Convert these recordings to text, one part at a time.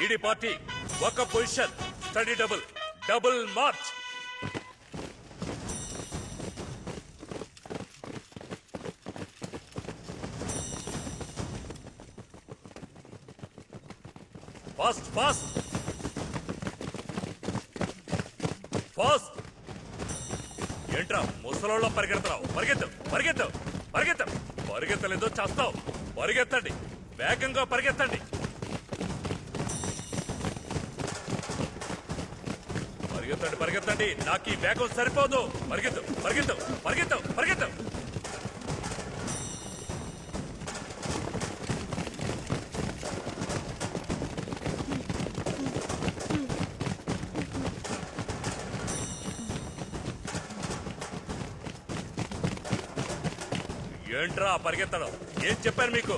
ఈడి పార్టీ ఒక position steady double double march. Fast fast. Fast. ఏంట్రా ముసలోళ్ళ పరిగెడతావు పరిగెత్తు పరిగెత్తు పరిగెత్తు. పరిగెత్తలేదో చేస్తావు. పరిగెత్తండి. వేగంగా పరిగెత్తండి. పరిగెత్తండి పరిగెత్తండి. నాకు ఈ వేగం సరిపోదు. పరిగెత్తు పరిగెత్తు పరిగెత్తు పరిగెత్తు. ఏంట్రా పరిగెత్తడం? ఏం చెప్పాను మీకు?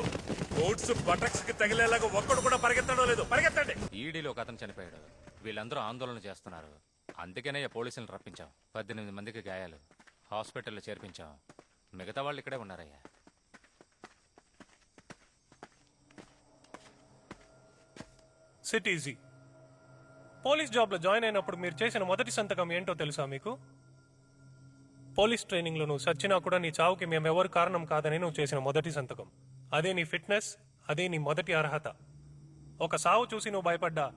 కోట్స్ బటక్స్కి తగిలేలాగా ఒక్కడు కూడా పరిగెత్తడం లేదు. పరిగెత్తండి. ఈడీలో ఒక అతను చనిపోయాడు. వీళ్ళందరూ ఆందోళన చేస్తున్నారు. అందుకనే పోలీసులను రప్పించాం. పద్దెనిమిది మందికి గాయాలు. హాస్పిటల్లో చేర్పించాం. మిగతా వాళ్ళు ఇక్కడే ఉన్నారయ్యా. సిట్ ఈజీ పోలీస్ జాబ్లో జాయిన్ అయినప్పుడు మీరు చేసిన మొదటి సంతకం ఏంటో తెలుసా మీకు? పోలీస్ ట్రైనింగ్లో నువ్వు సచ్చినా కూడా నీ చావుకి మేమెవరు కారణం కాదని నువ్వు చేసిన మొదటి సంతకం. అదే నీ ఫిట్నెస్ అదే నీ మొదటి అర్హత. ఒక సావు చూసి నువ్వు భయపడ్డా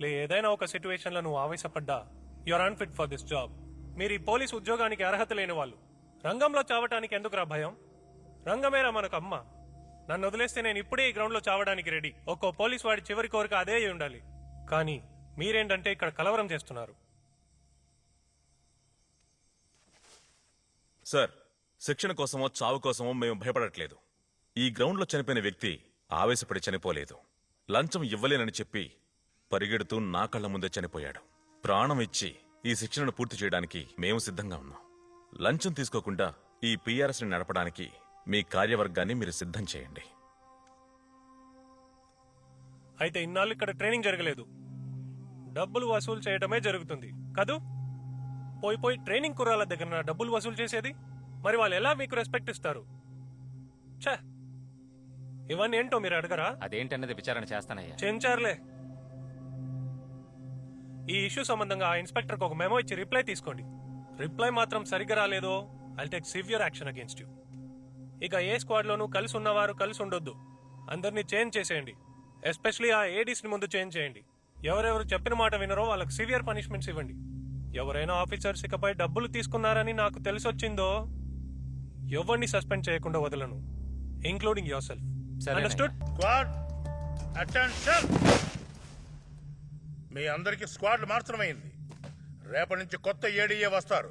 లే ఏదైనా ఒక సిచ్యువేషన్లో నువ్వు ఆవేశపడ్డా you're unfit for this job మీరు ఈ పోలీస్ ఉద్యోగానికి అర్హత లేని వాళ్ళు. రంగంలో చావటానికి ఎందుకురా భయం? రంగమేరా మనకు అమ్మ. నన్ను వదిలేస్తే నేను ఇప్పుడే ఈ గ్రౌండ్లో చావడానికి రెడీ ఒక్కో పోలీస్ వాడి చివరి కోరిక అదే అయి ఉండాలి. కానీ మీరేంటంటే ఇక్కడ కలవరం చేస్తున్నారు. సార్ శిక్షణ కోసమో చావు కోసమో మేము భయపడట్లేదు. ఈ గ్రౌండ్లో చనిపోయిన వ్యక్తి ఆవేశపడి చనిపోలేదు. లంచం ఇవ్వలేనని చెప్పి పరిగెడుతూ నా కళ్ళ ముందే చనిపోయాడు. ప్రాణం ఇచ్చి ఈ శిక్షణను పూర్తి చేయడానికి మేము సిద్ధంగా ఉన్నాం. లంచం తీసుకోకుండా ఈ PRS ని నడపడానికి మీ కార్యవర్గాన్ని మీరు సిద్ధం చేయండి. అయితే ఇన్నాళ్ళు ఇక్కడ ట్రైనింగ్ జరగలేదు. డబ్బులు వసూలు చేయడమే జరుగుతుంది. కదూ? పోయి పోయి ట్రైనింగ్ కుర్రాల దగ్గర నా డబ్బులు వసూలు చేసేది? మరి వాళ్ళు ఎలా మీకు రెస్పెక్ట్ ఇస్తారు? ఛే! ఇవన్నీ ఏంటో మీరు అడగరా? అదేంటన్నది విచారణ చేస్తానయ్యా. చెంచారులే. ఈ ఇష్యూ సంబంధంగా ఆ ఇన్స్పెక్టర్కి ఒక మెమో ఇచ్చి రిప్లై తీసుకోండి. రిప్లై మాత్రం సరిగ్గా రాలేదో I take severe action against you ఇక ఏ స్క్వాడ్లోనూ కలిసి ఉన్నవారు కలిసి ఉండొద్దు. అందరినీ చేంజ్ చేసేయండి. ఎస్పెషలీ ఆ ఏడీస్ని ముందు చేంజ్ చేయండి. ఎవరెవరు చెప్పిన మాట వినరో వాళ్ళకి సివియర్ పనిష్మెంట్స్ ఇవ్వండి. ఎవరైనా ఆఫీసర్స్ ఇకపై డబ్బులు తీసుకున్నారని నాకు తెలిసొచ్చిందో ఎవరిని సస్పెండ్ చేయకుండా వదలను including yourself. Understood squad attention మీ అందరికీ స్క్వాడ్లు మాత్రమైంది రేపటి నుంచి కొత్త ఏడీఏ వస్తారు.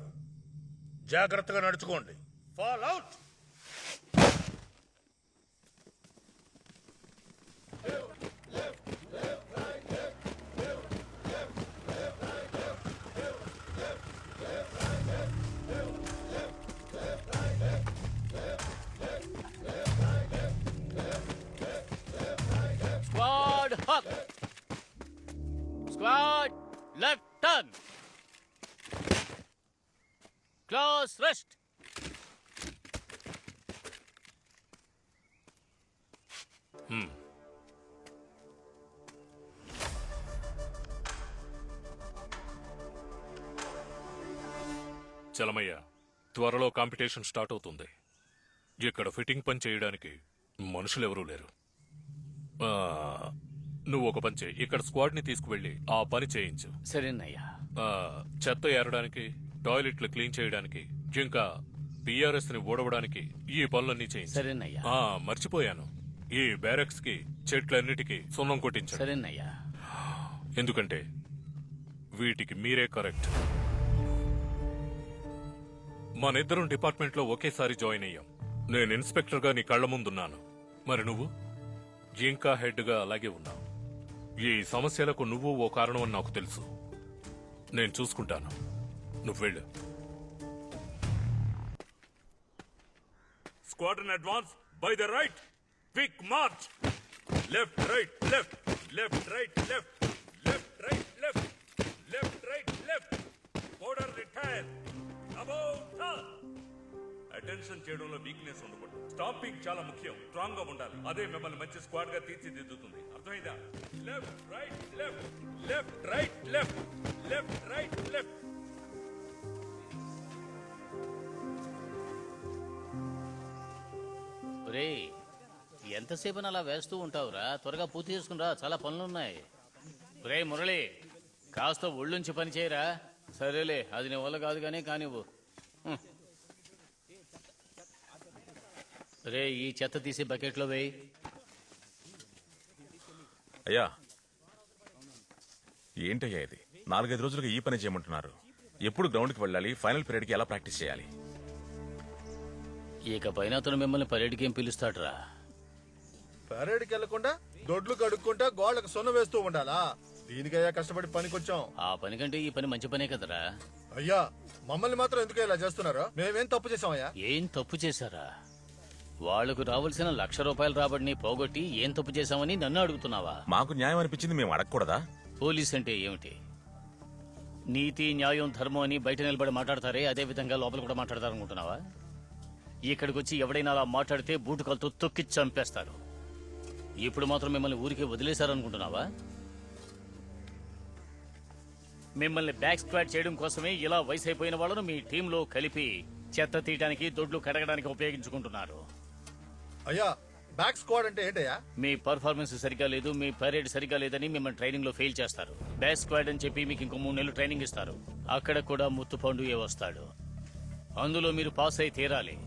జాగ్రత్తగా నడుచుకోండి. Fall out Squad hug. Squad left turn. Close rest. Hmm. Chalamayya త్వరలో కాంపిటీషన్ స్టార్ట్ అవుతుంది ఇక్కడ ఫిట్టింగ్ పని చేయడానికి మనుషులు ఎవరూ లేరు ఆ, నువ్వు ఒక పని చేయి. ఇక్కడ స్క్వాడ్ని తీసుకువెళ్ళి ఆ పని చేయించు. సరేనయ్యా. ఆ, చెత్త ఏరడానికి టాయిలెట్లు క్లీన్ చేయడానికి ఇంకా పిఆర్ఎస్ని ఊడవడానికి ఈ పనులన్నీ చేయించు. సరేనయ్యా. ఆ, మర్చిపోయాను. ఈ బ్యారక్స్కి చెట్లన్నిటికీ సున్నం కొట్టించండి సరేనయ్యా. ఎందుకంటే వీటికి మీరే కరెక్ట్. మనిద్దరం డిపార్ట్మెంట్లో ఒకేసారి జాయిన్ అయ్యాం. నేను ఇన్స్పెక్టర్గా నీ కళ్ళ ముందున్నాను. మరి నువ్వు? ఇంకా హెడ్గా అలాగే ఉన్నావు. ఈ సమస్యలకు నువ్వు ఓ కారణం అని నాకు తెలుసు. నేను చూసుకుంటాను. నువ్వు వెళ్ళు. Squadron advance by the right quick march left right left left right left left right left left right left border retire about attention చేయడంలో వీక్నెస్ ఉండకూడదు. స్టాపింగ్ చాలా ముఖ్యం. స్ట్రాంగ్గా ఉండాలి. అదే మిమ్మల్ని మంచి స్క్వాడ్గా తీర్చిదిద్దుతుంది. అర్థమైందా? Left right left left right left left right left రే ఎంతసేపు అలా వేస్తూ ఉంటావురా? త్వరగా పూర్తి చేసుకునిరా చాలా పనులున్నాయి. రే మురళి కాస్త ఒళ్ళుంచి పని చేయరా? సరేలే అది నీ వల్ల కాదు కానీ కానివ్వు. రే ఈ చెత్త తీసి బకెట్లో వేయి. అయ్యా. ఏంటయ్యా ఇది? నాలుగైదు రోజులుగా ఈ పని చేయమంటున్నారు. ఎప్పుడు గ్రౌండ్కి వెళ్ళాలి? ఫైనల్ పీరియడ్కి ఎలా ప్రాక్టీస్ చేయాలి? ఇక పైన అతను మిమ్మల్ని పర్యటకి ఏం పిలుస్తాడురా? పరేడ్కి వెళ్ళకుండా దొడ్లు కడుక్కుంటా గోళ్ళకు సొన్న వేస్తూ ఉండాలా? దీనికయ్యా కష్టపడి పనికొచ్చాం. ఆ పని కంటే ఈ పని మంచి పనే కదరా? అయ్యా మమ్మల్ని మాత్రం ఎందుకు ఇలా చేస్తున్నారు? మేమేం తప్పు చేసామయ్యా ఏం తప్పు చేశారా? వాళ్ళకు రావాల్సిన లక్ష రూపాయల రాబడిని పోగొట్టి ఏం తప్పు చేశామని నన్ను అడుగుతున్నావా? మాకు న్యాయం అనిపించింది మేము అడగకూడదా? పోలీస్ అంటే ఏమిటి? నీతి న్యాయం ధర్మం అని బయట నిలబడి మాట్లాడతారే అదే విధంగా లోపల కూడా మాట్లాడతారనుకుంటున్నావా? ఇక్కడికి వచ్చి ఎవడైనా అలా మాట్లాడితే బూటుకాలతో తొక్కి చంపేస్తారు. ఇప్పుడు మాత్రం మిమ్మల్ని ఊరికే వదిలేశారనుకుంటున్నావా? మిమ్మల్ని బ్యాక్ స్క్వాడ్ చేయడం కోసమే ఇలా వయసు అయిపోయిన వాళ్ళను మీ టీంలో కలిపి చెత్త తీయడానికి దొడ్లు కడగడానికి ఉపయోగించుకుంటున్నారు. అయ్యా బ్యాక్ స్క్వాడ్ అంటే ఏంటయ్యా? మీ పర్ఫార్మెన్స్ సరిగా లేదు మీ పరేడ్ సరిగా లేదని మిమ్మల్ని ట్రైనింగ్లో ఫెయిల్ చేస్తారు. బ్యాక్ స్క్వాడ్ అని చెప్పి మీకు ఇంకో మూడు నెలలు ట్రైనింగ్ ఇస్తారు. అక్కడ కూడా ముత్తు పండుగే వస్తాడు? అందులో మీరు పాస్ అయి తీరాలి.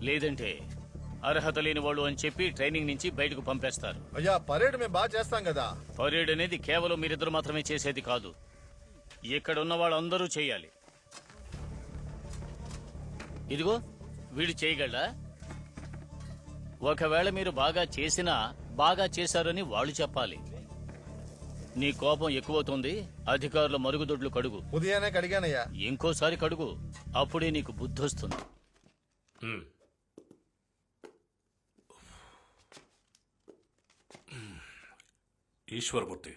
లేదంటే అర్హత లేని వాళ్ళు అని చెప్పి ట్రైనింగ్ నుంచి బయటకు పంపేస్తారు. అయ్యా పరేడ్ మేము బాగా చేస్తాం కదా. పరేడ్ అనేది కేవలం మీరిద్దరు మాత్రమే చేసేది కాదు. ఇక్కడ ఉన్న వాళ్ళందరూ చేయాలి. ఇదిగో వీడు చేయగలరా ఒకవేళ మీరు బాగా చేసినా బాగా చేశారని వాళ్ళు చెప్పాలి. నీ కోపం ఎక్కువవుతుంది అధికారుల మరుగుదొడ్లు కడుగు. ఉదయాన్నే కడిగానయ్యా. ఇంకోసారి కడుగు అప్పుడే నీకు బుద్ధి వస్తుంది ఈశ్వర్మూర్తి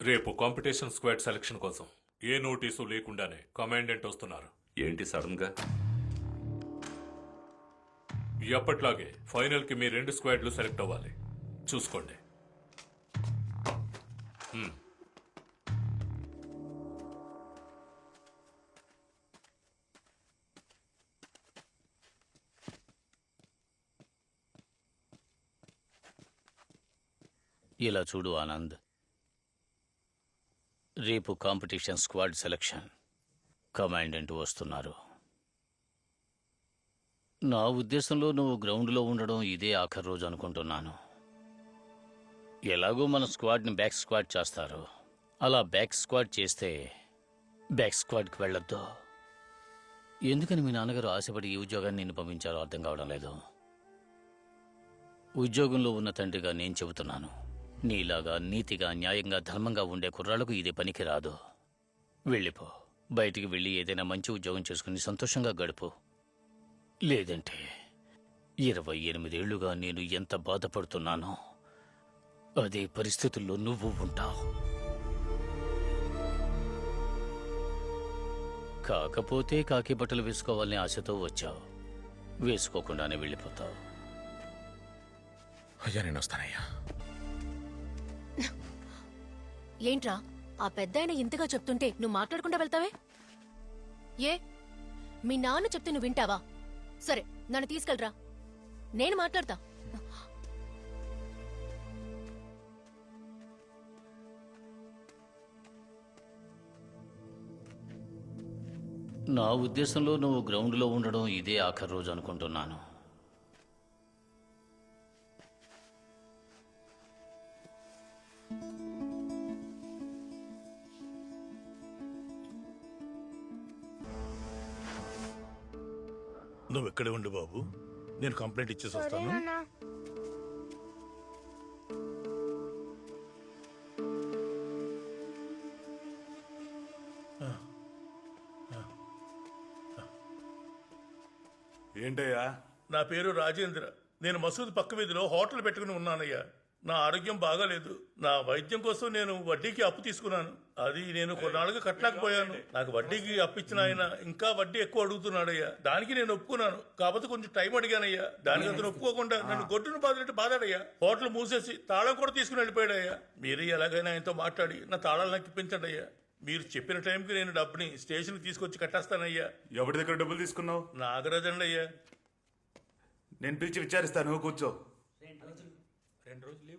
రేపు కాంపిటీషన్ స్క్వాడ్ సెలక్షన్ కోసం ఏ నోటీసు లేకుండానే కమాండెంట్ వస్తున్నారు. ఏంటి సడన్గా ఎప్పట్లాగే ఫైనల్కి మీ రెండు స్క్వాడ్లు సెలెక్ట్ అవ్వాలి. చూసుకోండి. ఇలా చూడు ఆనంద్. రేపు కాంపిటీషన్ స్క్వాడ్ సెలక్షన్ కమాండెంట్ వస్తున్నారు. నా ఉద్దేశంలో నువ్వు గ్రౌండ్లో ఉండడం ఇదే ఆఖరి రోజు అనుకుంటున్నాను. ఎలాగో మన స్క్వాడ్ని బ్యాక్ స్క్వాడ్ చేస్తారు. అలా బ్యాక్ స్క్వాడ్ చేస్తే బ్యాక్ స్క్వాడ్కి వెళ్ళొద్దు. ఎందుకని మీ నాన్నగారు ఆశపడి ఈ ఉద్యోగాన్ని నిన్ను పంపించారో అర్థం కావడం లేదు. ఉద్యోగంలో ఉన్న తండ్రిగా నేను చెబుతున్నాను. నీలాగా నీతిగా న్యాయంగా ధర్మంగా ఉండే కుర్రాళ్ళకు ఇది పనికి రాదు వెళ్ళిపో. బయటికి వెళ్ళి ఏదైనా మంచి ఉద్యోగం చేసుకుని సంతోషంగా గడుపు. లేదంటే ఇరవై ఎనిమిదేళ్ళుగా నేను ఎంత బాధపడుతున్నానో అదే పరిస్థితుల్లో నువ్వు ఉంటావు. కాకపోతే కాకి బట్టలు వేసుకోవాలని ఆశతో వచ్చావు. వేసుకోకుండానే వెళ్ళిపోతావు. అయ్యా నేను వస్తానయ్యా. ఏంట్రా ఆ పెద్దాయన ఇంతగా చెప్తుంటే నువ్వు మాట్లాడకుండా వెళ్తావే? ఏ? మీ నాన్న చెప్తే నువ్వు వింటావా? సరే నన్ను తీసుకెళ్ళరా. నేను మాట్లాడతా. నా ఉద్దేశంలో నువ్వు గ్రౌండ్లో ఉండడం ఇదే ఆఖరి రోజు అనుకుంటున్నాను. నువ్వు ఇక్కడే ఉండు బాబు. నేను కంప్లైంట్ ఇచ్చేసి వస్తాను. ఏంటయ్యా? నా పేరు రాజేంద్ర. నేను మసూద్ పక్క వీధిలో హోటల్ పెట్టుకుని ఉన్నానయ్యా. నా ఆరోగ్యం బాగాలేదు. నా వైద్యం కోసం నేను వడ్డీకి అప్పు తీసుకున్నాను. అది నేను కొన్నాళ్ళుగా కట్టలేకపోయాను. నాకు వడ్డీకి అప్పు ఇచ్చిన ఆయన ఇంకా వడ్డీ ఎక్కువ అడుగుతున్నాడయ్యా. దానికి నేను ఒప్పుకున్నాను. కాకపోతే కొంచెం టైం అడిగానయ్యా. దానికి అతను ఒప్పుకోకుండా నన్ను గొడ్డును బాధినట్టు బాధాడయ్యా. హోటల్ మూసేసి తాళం కూడా తీసుకుని వెళ్ళిపోయాడయ్యా. మీరు ఎలాగైనా ఆయనతో మాట్లాడి నా తాళాలు నాకు ఇప్పించండి అయ్యా మీరు చెప్పిన టైంకి నేను డబ్బుని స్టేషన్కి తీసుకొచ్చి కట్టేస్తానయ్యా. ఎవరి దగ్గర డబ్బులు తీసుకున్నావు? నాగరాజండి అయ్యా నేను పిలిచి విచారిస్తాను. కూర్చో. రెండు రోజులు.